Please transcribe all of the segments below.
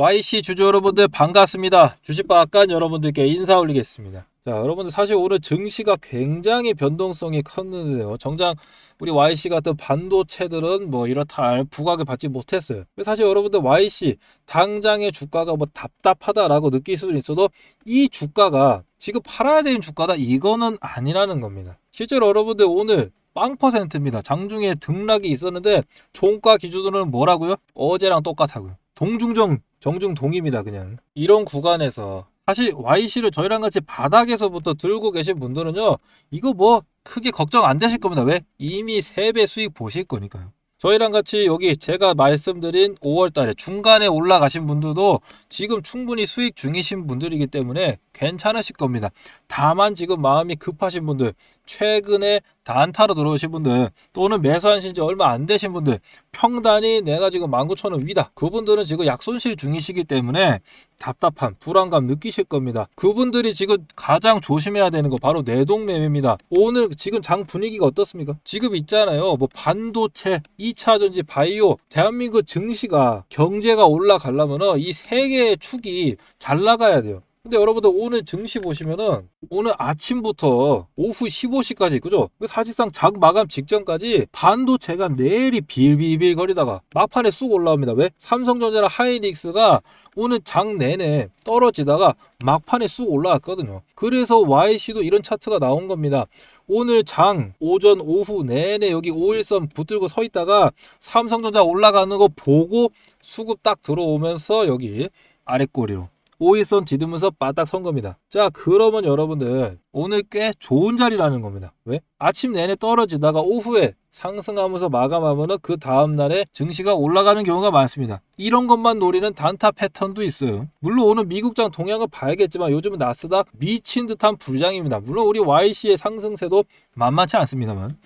YC 주주 여러분들 반갑습니다. 주식박간 여러분들께 인사 올리겠습니다. 자, 여러분들 사실 오늘 증시가 굉장히 변동성이 컸는데요. 정작 우리 YC 같은 반도체들은 뭐 이렇다 할 부각을 받지 못했어요. 사실 여러분들 YC 당장의 주가가 뭐 답답하다라고 느낄 수도 있어도 이 주가가 지금 팔아야 되는 주가다 이거는 아니라는 겁니다. 실제로 여러분들 오늘 빵 퍼센트입니다. 장중에 등락이 있었는데 종가 기준으로는 뭐라고요? 어제랑 똑같다고요. 동중정 정중동입니다. 그냥 이런 구간에서 사실 YC를 저희랑 같이 바닥에서부터 들고 계신 분들은요 이거 뭐 크게 걱정 안 되실 겁니다. 왜? 이미 3배 수익 보실 거니까요. 저희랑 같이 여기 제가 말씀드린 5월 달에 중간에 올라가신 분들도 지금 충분히 수익 중이신 분들이기 때문에 괜찮으실 겁니다. 다만 지금 마음이 급하신 분들, 최근에 단타로 들어오신 분들, 또는 매수하신 지 얼마 안 되신 분들, 평단이 내가 지금 19,000원 위다. 그분들은 지금 약손실 중이시기 때문에 답답한 불안감 느끼실 겁니다. 그분들이 지금 가장 조심해야 되는 거 바로 내동매매입니다. 오늘 지금 장 분위기가 어떻습니까? 지금 있잖아요. 뭐 반도체, 2차 전지, 바이오, 대한민국 증시가 경제가 올라가려면은 이세 개의 축이 잘 나가야 돼요. 근데 여러분들 오늘 증시 보시면은 오늘 아침부터 오후 15시까지 그죠? 사실상 장 마감 직전까지 반도체가 내일이 빌빌빌 거리다가 막판에 쑥 올라옵니다. 왜? 삼성전자랑 하이닉스가 오늘 장 내내 떨어지다가 막판에 쑥 올라왔거든요. 그래서 YC도 이런 차트가 나온 겁니다. 오늘 장 오전 오후 내내 여기 5일선 붙들고 서 있다가 삼성전자 올라가는 거 보고 수급 딱 들어오면서 여기 아랫꼬리로 5일선 지르면서 바닥 선 겁니다. 자, 그러면 여러분들 오늘 꽤 좋은 자리라는 겁니다. 왜? 아침 내내 떨어지다가 오후에 상승하면서 마감하면은 그 다음 날에 증시가 올라가는 경우가 많습니다. 이런 것만 노리는 단타 패턴도 있어요. 물론 오늘 미국장 동향을 봐야겠지만 요즘은 나스닥 미친 듯한 불장입니다. 물론 우리 YC의 상승세도 만만치 않습니다만.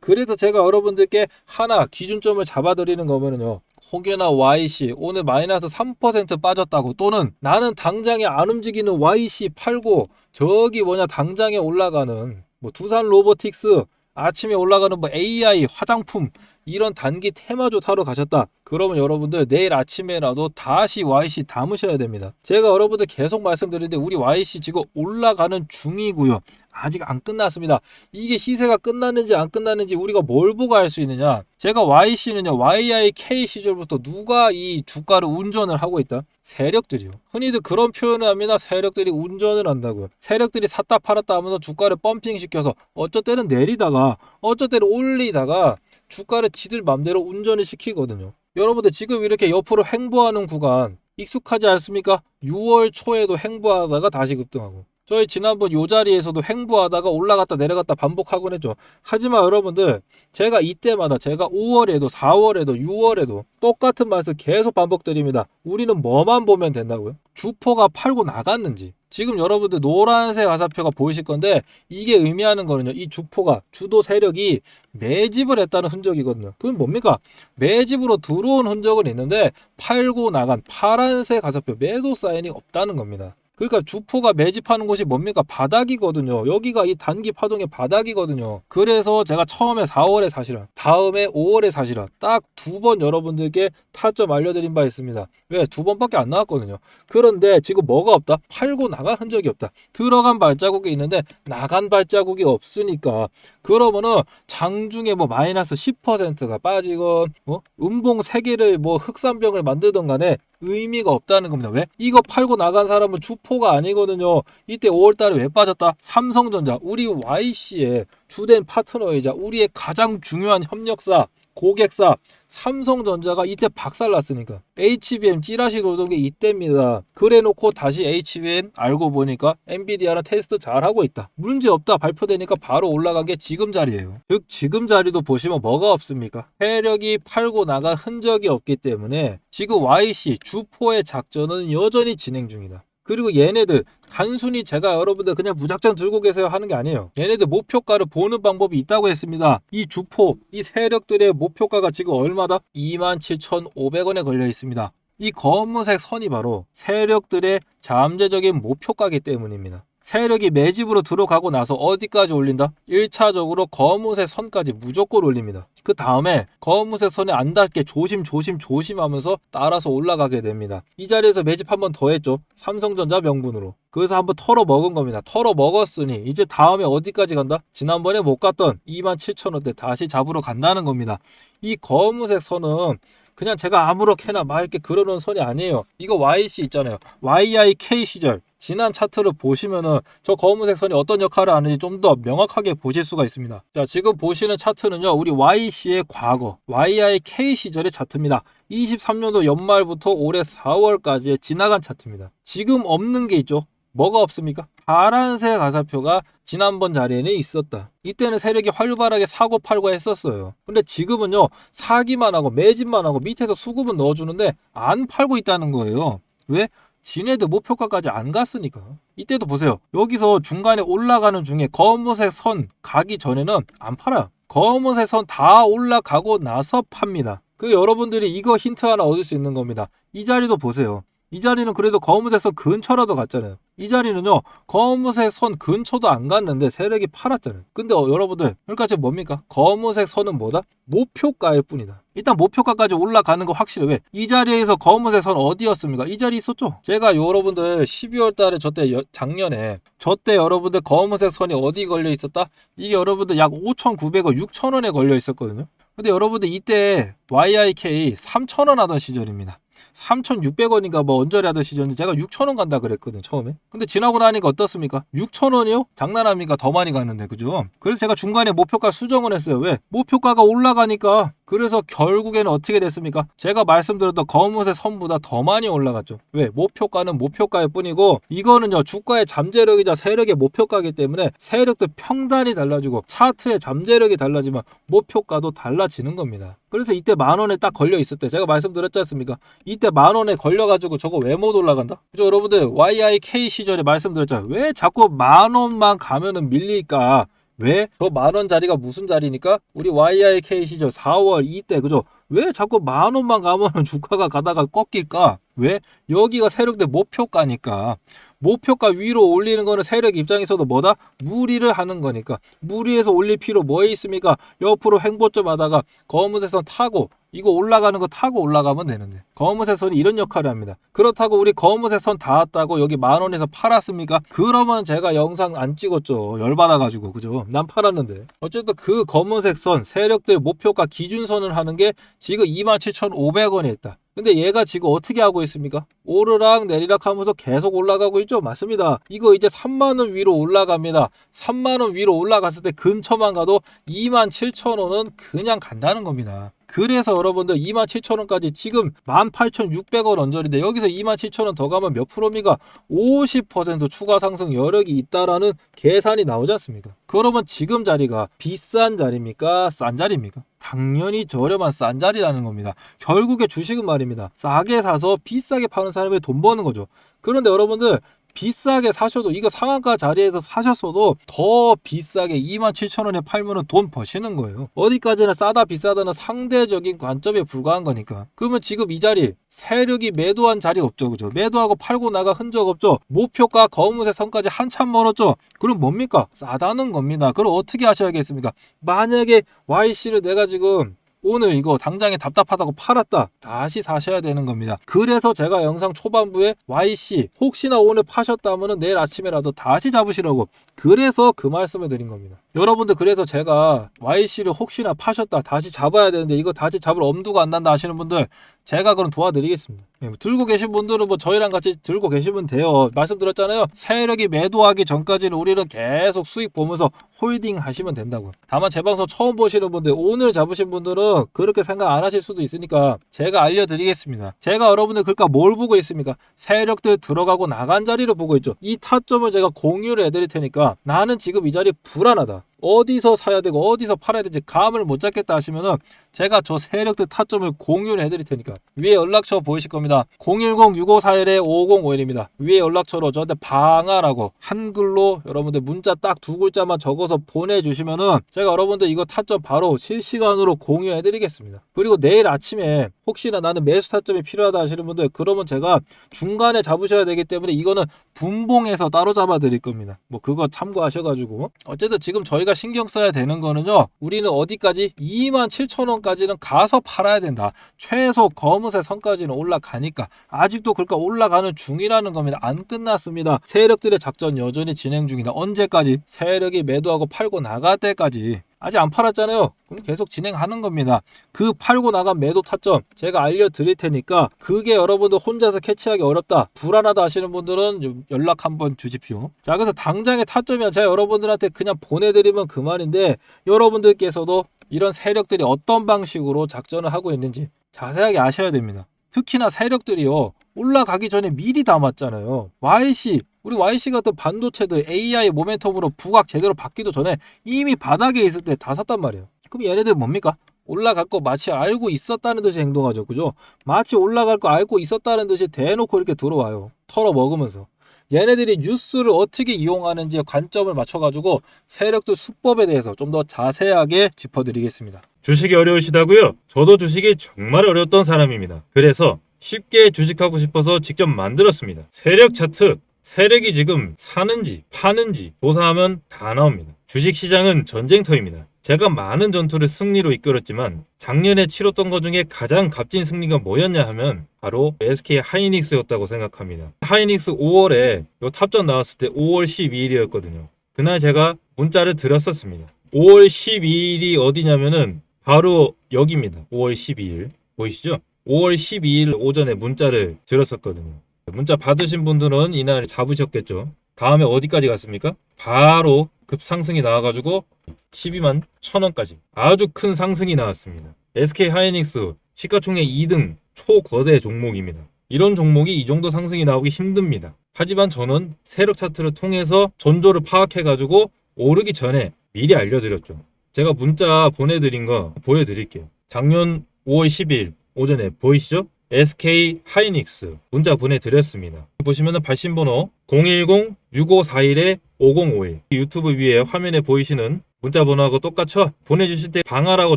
그래서 제가 여러분들께 하나 기준점을 잡아드리는 거면은요. 혹여나 YC 오늘 마이너스 3% 빠졌다고 또는 나는 당장에 안 움직이는 YC 팔고 저기 뭐냐 당장에 올라가는 뭐 두산 로보틱스 아침에 올라가는 뭐 AI 화장품 이런 단기 테마주 사러 가셨다. 그러면 여러분들 내일 아침에라도 다시 YC 담으셔야 됩니다. 제가 여러분들 계속 말씀드리는데 우리 YC 지금 올라가는 중이고요. 아직 안 끝났습니다. 이게 시세가 끝났는지 안 끝났는지 우리가 뭘 보고 알 수 있느냐? 제가 YC는요, YIK 시절부터 누가 이 주가를 운전을 하고 있다? 세력들이요. 흔히들 그런 표현을 합니다. 세력들이 운전을 한다고요. 세력들이 샀다 팔았다 하면서 주가를 펌핑 시켜서 어쩔 때는 내리다가 어쩔 때는 올리다가 주가를 지들 맘대로 운전을 시키거든요. 여러분들 지금 이렇게 옆으로 횡보하는 구간 익숙하지 않습니까? 6월 초에도 횡보하다가 다시 급등하고 저희 지난번 요 자리에서도 횡보하다가 올라갔다 내려갔다 반복하곤 했죠. 하지만 여러분들 제가 이때마다 제가 5월에도 4월에도 6월에도 똑같은 말씀 계속 반복드립니다. 우리는 뭐만 보면 된다고요? 주포가 팔고 나갔는지 지금 여러분들 노란색 화살표가 보이실 건데 이게 의미하는 거는요. 이 주포가 주도 세력이 매집을 했다는 흔적이거든요. 그건 뭡니까? 매집으로 들어온 흔적은 있는데 팔고 나간 파란색 화살표 매도 사인이 없다는 겁니다. 그러니까 주포가 매집하는 곳이 뭡니까? 바닥이거든요. 여기가 이 단기 파동의 바닥이거든요. 그래서 제가 처음에 4월에 사시라, 다음에 5월에 사시라 딱두 번 여러분들께 타점 알려드린 바 있습니다. 왜? 두 번밖에 안 나왔거든요. 그런데 지금 뭐가 없다? 팔고 나간 흔적이 없다. 들어간 발자국이 있는데 나간 발자국이 없으니까 그러면은 장중에 뭐 마이너스 10%가 빠지건 뭐 음봉 3개를 뭐 흑산병을 만들던 간에 의미가 없다는 겁니다. 왜? 이거 팔고 나간 사람은 주포가 아니거든요. 이때 5월 달에 왜 빠졌다? 삼성전자, 우리 YC의 주된 파트너이자 우리의 가장 중요한 협력사, 고객사 삼성전자가 이때 박살났으니까 HBM 찌라시 돌던 게 이때입니다. 그래놓고 다시 HBM 알고 보니까 엔비디아랑 테스트 잘하고 있다. 문제 없다 발표되니까 바로 올라간 게 지금 자리예요. 즉 지금 자리도 보시면 뭐가 없습니까? 세력이 팔고 나간 흔적이 없기 때문에 지금 YC 주포의 작전은 여전히 진행 중이다. 그리고 얘네들 단순히 제가 여러분들 그냥 무작정 들고 계세요 하는 게 아니에요. 얘네들 목표가를 보는 방법이 있다고 했습니다. 이 주포, 이 세력들의 목표가가 지금 얼마다? 27,500원에 걸려 있습니다. 이 검은색 선이 바로 세력들의 잠재적인 목표가기 때문입니다. 세력이 매집으로 들어가고 나서 어디까지 올린다? 1차적으로 검은색 선까지 무조건 올립니다. 그 다음에 검은색 선에 안 닿게 조심 조심 조심하면서 따라서 올라가게 됩니다. 이 자리에서 매집 한 번 더 했죠. 삼성전자 명분으로. 그래서 한번 털어 먹은 겁니다. 털어 먹었으니 이제 다음에 어디까지 간다? 지난번에 못 갔던 27,000원대 다시 잡으러 간다는 겁니다. 이 검은색 선은 그냥 제가 아무렇게나 막 이렇게 그려놓은 선이 아니에요. 이거 YC 있잖아요. YIK 시절 지난 차트를 보시면은 저 검은색 선이 어떤 역할을 하는지 좀 더 명확하게 보실 수가 있습니다. 자, 지금 보시는 차트는요. 우리 YC의 과거 YIK 시절의 차트입니다. 23년도 연말부터 올해 4월까지의 지나간 차트입니다. 지금 없는 게 있죠. 뭐가 없습니까? 파란색 가사표가 지난번 자리에는 있었다. 이때는 세력이 활발하게 사고 팔고 했었어요. 근데 지금은요, 사기만 하고 매집만 하고 밑에서 수급은 넣어주는데 안 팔고 있다는 거예요. 왜? 지네들 목표가까지 안 갔으니까. 이때도 보세요. 여기서 중간에 올라가는 중에 검은색 선 가기 전에는 안 팔아요. 검은색 선 다 올라가고 나서 팝니다. 그 여러분들이 이거 힌트 하나 얻을 수 있는 겁니다. 이 자리도 보세요. 이 자리는 그래도 검은색 선 근처라도 갔잖아요. 이 자리는요, 검은색 선 근처도 안 갔는데 세력이 팔았잖아요. 근데 어, 여러분들, 그러니까 지금 뭡니까? 검은색 선은 뭐다? 목표가일 뿐이다. 일단 목표가까지 올라가는 거 확실해. 왜? 이 자리에서 검은색 선 어디였습니까? 이 자리 있었죠? 제가 여러분들 12월 달에 저때 여- 작년에 저때 여러분들 검은색 선이 어디 걸려 있었다? 이게 여러분들 약 5,900원, 6,000원에 걸려 있었거든요. 근데 여러분들 이때 YIK 3,000원 하던 시절입니다. 3,600원인가 뭐 언저리 시절인데 제가 6,000원 간다 그랬거든 처음에. 근데 지나고 나니까 어떻습니까? 6,000원이요? 장난합니까? 더 많이 갔는데 그죠? 그래서 제가 중간에 목표가 수정을 했어요. 왜? 목표가가 올라가니까 그래서 결국에는 어떻게 됐습니까? 제가 말씀드렸던 검은색 선보다 더 많이 올라갔죠. 왜? 목표가는 목표가일 뿐이고 이거는요 주가의 잠재력이자 세력의 목표가이기 때문에 세력도 평단이 달라지고 차트의 잠재력이 달라지면 목표가도 달라지는 겁니다. 그래서 이때 만 원에 딱 걸려 있을 때 제가 말씀드렸지 않습니까? 이때 만 원에 걸려가지고 저거 왜 못 올라간다? 그죠 여러분들 YIK 시절에 말씀드렸잖아요. 왜 자꾸 만 원만 가면은 밀릴까? 왜? 저 만원 자리가 무슨 자리니까? 우리 YIK 시절 4월 이때 그죠? 왜 자꾸 만 원만 가면은 주가가 가다가 꺾일까? 왜? 여기가 세력대 목표가니까. 목표가 위로 올리는 거는 세력 입장에서도 뭐다? 무리를 하는 거니까. 무리해서 올릴 필요 뭐 있습니까? 옆으로 횡보점 하다가 검은색 선 타고 이거 올라가는 거 타고 올라가면 되는데 검은색 선이 이런 역할을 합니다. 그렇다고 우리 검은색 선 닿았다고 여기 만 원에서 팔았습니까? 그러면 제가 영상 안 찍었죠. 열받아가지고 그죠? 난 팔았는데 어쨌든 그 검은색 선 세력들 목표가 기준선을 하는 게 지금 27,500원에 있다. 근데 얘가 지금 어떻게 하고 있습니까? 오르락 내리락 하면서 계속 올라가고 있죠? 맞습니다. 이거 이제 3만원 위로 올라갑니다. 3만원 위로 올라갔을 때 근처만 가도 27,000원은 그냥 간다는 겁니다. 그래서 여러분들 27,000원까지 지금 18,600원 언저리인데 여기서 27,000원 더 가면 몇 프로입니까? 50% 추가 상승 여력이 있다라는 계산이 나오지 않습니까? 그러면 지금 자리가 비싼 자리입니까? 싼 자리입니까? 당연히 저렴한 싼 자리라는 겁니다. 결국에 주식은 말입니다. 싸게 사서 비싸게 파는 사람이 돈 버는 거죠. 그런데 여러분들 비싸게 사셔도 이거 상한가 자리에서 사셨어도 더 비싸게 27,000원에 팔면 은 돈 버시는 거예요. 어디까지나 싸다 비싸다는 상대적인 관점에 불과한 거니까. 그러면 지금 이 자리 세력이 매도한 자리 없죠. 그죠? 매도하고 팔고 나가 흔적 없죠. 목표가 검은색 선까지 한참 멀었죠. 그럼 뭡니까? 싸다는 겁니다. 그럼 어떻게 하셔야겠습니까? 만약에 YC를 내가 지금 오늘 이거 당장에 답답하다고 팔았다. 다시 사셔야 되는 겁니다. 그래서 제가 영상 초반부에 YC 혹시나 오늘 파셨다면 내일 아침에라도 다시 잡으시라고 그래서 그 말씀을 드린 겁니다. 여러분들 그래서 제가 YC를 혹시나 파셨다 다시 잡아야 되는데 이거 다시 잡을 엄두가 안 난다 하시는 분들 제가 그럼 도와드리겠습니다. 예, 들고 계신 분들은 뭐 저희랑 같이 들고 계시면 돼요. 말씀드렸잖아요. 세력이 매도하기 전까지는 우리는 계속 수익 보면서 홀딩 하시면 된다고. 다만 제 방송 처음 보시는 분들 오늘 잡으신 분들은 그렇게 생각 안 하실 수도 있으니까 제가 알려드리겠습니다. 제가 여러분들 그러니까 뭘 보고 있습니까? 세력들 들어가고 나간 자리를 보고 있죠. 이 타점을 제가 공유를 해드릴 테니까 나는 지금 이 자리 불안하다. 어디서 사야 되고 어디서 팔아야 되지 감을 못 잡겠다 하시면은 제가 저 세력들 타점을 공유를 해드릴 테니까 위에 연락처 보이실 겁니다. 010-6541-5051입니다. 위에 연락처로 저한테 방아라고 한글로 여러분들 문자 딱 두 글자만 적어서 보내주시면은 제가 여러분들 이거 타점 바로 실시간으로 공유해드리겠습니다. 그리고 내일 아침에 혹시나 나는 매수 타점이 필요하다 하시는 분들 그러면 제가 중간에 잡으셔야 되기 때문에 이거는 분봉해서 따로 잡아 드릴 겁니다. 뭐 그거 참고하셔가지고 어쨌든 지금 저희가 우리가 신경 써야 되는 거는요. 우리는 어디까지 2만 7천 원까지는 가서 팔아야 된다. 최소 검은색 선까지는 올라가니까 아직도 그러니까 올라가는 중이라는 겁니다. 안 끝났습니다. 세력들의 작전 여전히 진행 중이다. 언제까지? 세력이 매도하고 팔고 나갈 때까지 아직 안 팔았잖아요. 그럼 계속 진행하는 겁니다. 그 팔고 나간 매도 타점 제가 알려드릴 테니까 그게 여러분들 혼자서 캐치하기 어렵다. 불안하다 하시는 분들은 연락 한번 주십시오. 자, 그래서 당장의 타점이야. 제가 여러분들한테 그냥 보내드리면 그만인데 여러분들께서도 이런 세력들이 어떤 방식으로 작전을 하고 있는지 자세하게 아셔야 됩니다. 특히나 세력들이요. 올라가기 전에 미리 담았잖아요. YC, 우리 YC 같은 반도체들 AI 모멘텀으로 부각 제대로 받기도 전에 이미 바닥에 있을 때 다 샀단 말이에요. 그럼 얘네들 뭡니까? 올라갈 거 마치 알고 있었다는 듯이 행동하죠. 그죠? 마치 올라갈 거 알고 있었다는 듯이 대놓고 이렇게 들어와요. 털어 먹으면서. 얘네들이 뉴스를 어떻게 이용하는지 관점을 맞춰가지고 세력들 수법에 대해서 좀 더 자세하게 짚어드리겠습니다. 주식이 어려우시다고요? 저도 주식이 정말 어려웠던 사람입니다. 그래서 쉽게 주식하고 싶어서 직접 만들었습니다. 세력 차트, 세력이 지금 사는지 파는지 조사하면 다 나옵니다. 주식 시장은 전쟁터입니다. 제가 많은 전투를 승리로 이끌었지만 작년에 치렀던 것 중에 가장 값진 승리가 뭐였냐 하면 바로 SK 하이닉스였다고 생각합니다. 하이닉스 5월에 요 탑전 나왔을 때 5월 12일이었거든요. 그날 제가 문자를 드렸었습니다. 5월 12일이 어디냐면은 바로 여기입니다. 5월 12일. 보이시죠? 5월 12일 오전에 문자를 드렸었거든요. 문자 받으신 분들은 이날 잡으셨겠죠. 다음에 어디까지 갔습니까? 바로 급상승이 나와가지고 12만 1000원까지 아주 큰 상승이 나왔습니다. SK 하이닉스 시가총액 2등 초거대 종목입니다. 이런 종목이 이 정도 상승이 나오기 힘듭니다. 하지만 저는 세력 차트를 통해서 전조를 파악해가지고 오르기 전에 미리 알려드렸죠. 제가 문자 보내드린 거 보여드릴게요. 작년 5월 10일 오전에 보이시죠? SK 하이닉스 문자 보내드렸습니다. 보시면은 발신 번호 010-6541-5051 유튜브 위에 화면에 보이시는 문자 번호하고 똑같죠? 보내주실 때 방아라고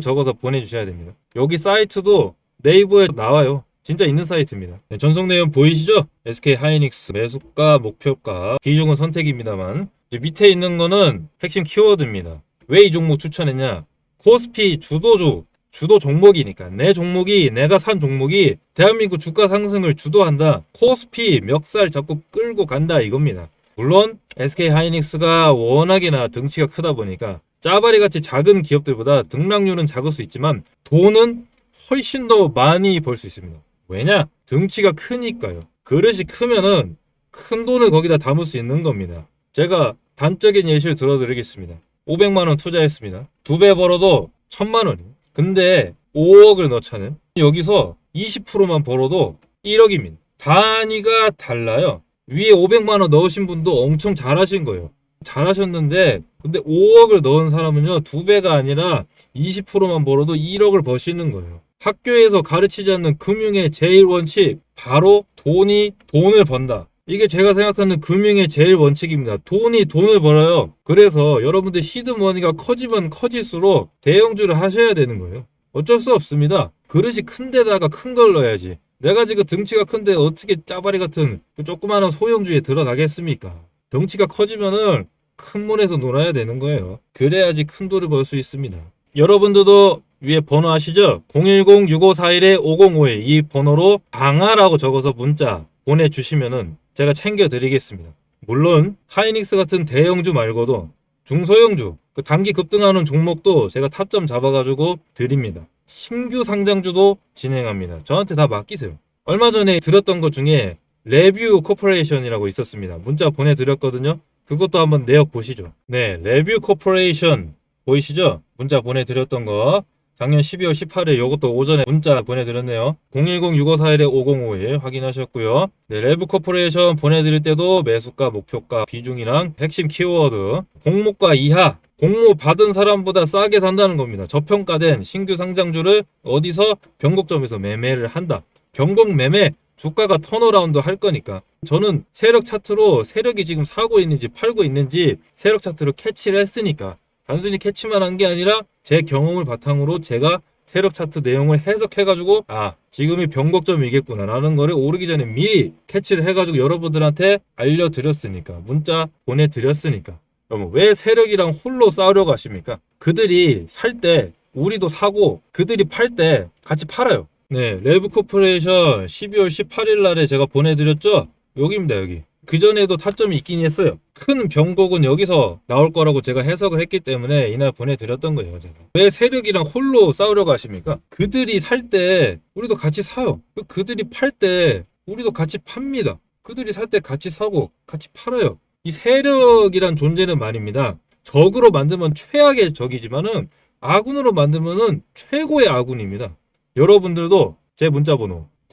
적어서 보내주셔야 됩니다. 여기 사이트도 네이버에 나와요. 진짜 있는 사이트입니다. 네, 전송 내용 보이시죠? SK 하이닉스 매수가, 목표가, 비중은 선택입니다만 밑에 있는 거는 핵심 키워드입니다. 왜 이 종목 추천했냐? 코스피 주도주, 주도 종목이니까 내 종목이 내가 산 종목이 대한민국 주가 상승을 주도한다. 코스피 멱살 잡고 끌고 간다 이겁니다. 물론 SK 하이닉스가 워낙이나 등치가 크다 보니까 짜바리 같이 작은 기업들보다 등락률은 작을 수 있지만 돈은 훨씬 더 많이 벌 수 있습니다. 왜냐? 등치가 크니까요. 그릇이 크면은 큰 돈을 거기다 담을 수 있는 겁니다. 제가 단적인 예시를 들어드리겠습니다. 500만 원 투자했습니다. 두 배 벌어도 1000만 원이에요. 근데 5억을 넣자는 여기서 20%만 벌어도 1억입니다. 단위가 달라요. 위에 500만 원 넣으신 분도 엄청 잘하신 거예요. 잘하셨는데 근데 5억을 넣은 사람은요 두 배가 아니라 20%만 벌어도 1억을 버시는 거예요. 학교에서 가르치지 않는 금융의 제일 원칙 바로 돈이 돈을 번다. 이게 제가 생각하는 금융의 제일 원칙입니다. 돈이 돈을 벌어요. 그래서 여러분들 시드머니가 커지면 커질수록 대형주를 하셔야 되는 거예요. 어쩔 수 없습니다. 그릇이 큰 데다가 큰 걸 넣어야지. 내가 지금 등치가 큰데 어떻게 짜바리 같은 그 조그마한 소형주에 들어가겠습니까? 덩치가 커지면은 큰 문에서 놀아야 되는 거예요. 그래야지 큰 돈을 벌 수 있습니다. 여러분들도 위에 번호 아시죠? 010-6541-5051 이 번호로 방아라고 적어서 문자 보내주시면은 제가 챙겨드리겠습니다. 물론 하이닉스 같은 대형주 말고도 중소형주 그 단기 급등하는 종목도 제가 타점 잡아가지고 드립니다. 신규 상장주도 진행합니다. 저한테 다 맡기세요. 얼마 전에 들었던 것 중에 레뷰 코퍼레이션이라고 있었습니다. 문자 보내드렸거든요. 그것도 한번 내역 보시죠. 네, 레뷰 코퍼레이션 보이시죠? 문자 보내드렸던 거. 작년 12월 18일 이것도 오전에 문자 보내드렸네요. 010-6541-5051 확인하셨고요. 네, 레브 코퍼레이션 보내드릴 때도 매수가, 목표가, 비중이랑 핵심 키워드, 공모가 이하, 공모 받은 사람보다 싸게 산다는 겁니다. 저평가된 신규 상장주를 어디서 변곡점에서 매매를 한다. 변곡 매매 주가가 턴어라운드 할 거니까 저는 세력 차트로 세력이 지금 사고 있는지 팔고 있는지 세력 차트로 캐치를 했으니까 단순히 캐치만 한 게 아니라 제 경험을 바탕으로 제가 세력 차트 내용을 해석해가지고 아 지금이 변곡점이겠구나 라는 거를 오르기 전에 미리 캐치를 해가지고 여러분들한테 알려드렸으니까 문자 보내드렸으니까 여러분 왜 세력이랑 홀로 싸우려고 하십니까? 그들이 살 때 우리도 사고 그들이 팔 때 같이 팔아요. 네, 레브 코퍼레이션 12월 18일 날에 제가 보내드렸죠? 여기입니다, 여기. 그전에도 타점이 있긴 했어요. 큰 병곡은 여기서 나올 거라고 제가 해석을 했기 때문에 이날 보내드렸던 거예요, 제가. 왜 세력이랑 홀로 싸우려고 하십니까? 그들이 살 때 우리도 같이 사요. 그들이 팔 때 우리도 같이 팝니다. 그들이 살 때 같이 사고 같이 팔아요. 이 세력이란 존재는 말입니다. 적으로 만들면 최악의 적이지만은 아군으로 만들면은 최고의 아군입니다. 여러분들도 제 문자 번호